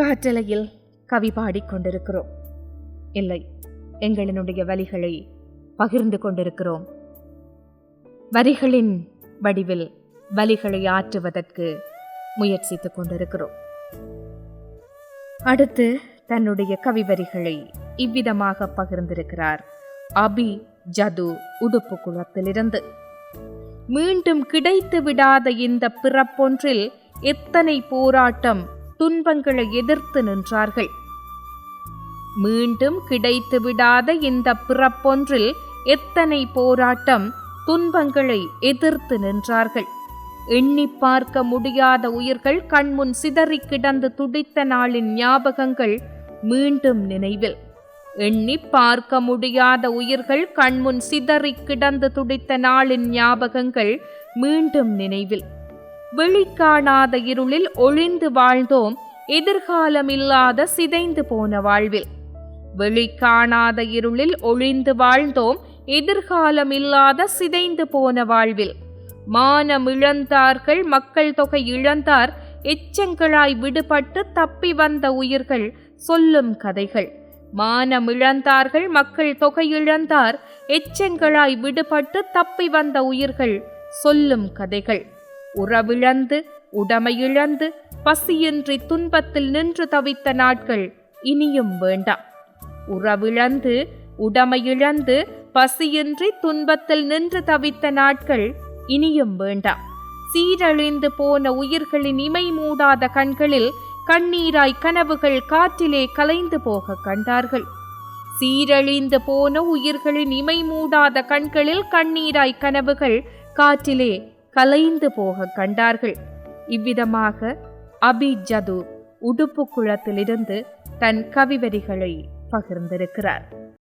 காற்றலையில் கவி பாடிக்கொண்டிருக்கிறோம் இல்லை எங்களினுடைய வலிகளை பகிர்ந்து கொண்டிருக்கிறோம். வரிகளின் வடிவில் வலிகளை ஆற்றுவதற்கு முயற்சித்துக் கொண்டிருக்கிறோம். அடுத்து தன்னுடைய கவிவரிகளை இவ்விதமாக பகிர்ந்திருக்கிறார். அபி ஜது உடுப்பு குளத்திலிருந்து. மீண்டும் கிடைத்து விடாத இந்த பிறப்பொன்றில் எத்தனை போராட்டம் துன்பங்களை எதிர்த்து நின்றார்கள். மீண்டும் கிடைத்து விடாத இந்த பிறப்பொன்றில் எத்தனை போராட்டம் துன்பங்களை எதிர்த்து நின்றார்கள். எண்ணி பார்க்க முடியாத உயிர்கள் கண்முன் சிதறி கிடந்து துடித்த நாளின் ஞாபகங்கள் மீண்டும் நினைவில். எண்ணி பார்க்க முடியாத உயிர்கள் கண்முன் சிதறி கிடந்து துடித்த நாளின் ஞாபகங்கள் மீண்டும் நினைவில். வெளிக்காணாத இருளில் ஒழிந்து வாழ்ந்தோம் எதிர்காலமில்லாத சிதைந்து போன வாழ்வில். வெளிக்காணாத இருளில் ஒழிந்து வாழ்ந்தோம் எதிர்காலமில்லாத சிதைந்து போன வாழ்வில். மானம் இழந்தார்கள் மக்கள் தொகை இழந்தார் எச்சங்களாய் விடுபட்டு தப்பி வந்த உயிர்கள் சொல்லும் கதைகள். மானம் இழந்தார்கள் மக்கள் தொகை இழந்தார் எச்சங்களாய் விடுபட்டு தப்பி வந்த உயிர்கள் சொல்லும் கதைகள். உறவிழந்து உடமையிழந்து பசியின்றி துன்பத்தில் நின்று தவித்த நாட்கள் இனியும் வேண்டாம். உறவிழந்து உடமையிழந்து பசியின்றி துன்பத்தில் நின்று தவித்த நாட்கள் இனியும் வேண்டாம். சீரழிந்து போன உயிர்களின் இமை மூடாத கண்களில் கண்ணீராய் கனவுகள் காற்றிலே கலைந்து போக கண்டார்கள். சீரழிந்து போன உயிர்களின் இமை மூடாத கண்களில் கண்ணீராய் கனவுகள் காற்றிலே கலைந்து போக கண்டார்கள். இவ்விதமாக அபி ஜது உடுப்பு குளத்திலிருந்து தன் கவிவரிகளை பகிர்ந்திருக்கிறார்.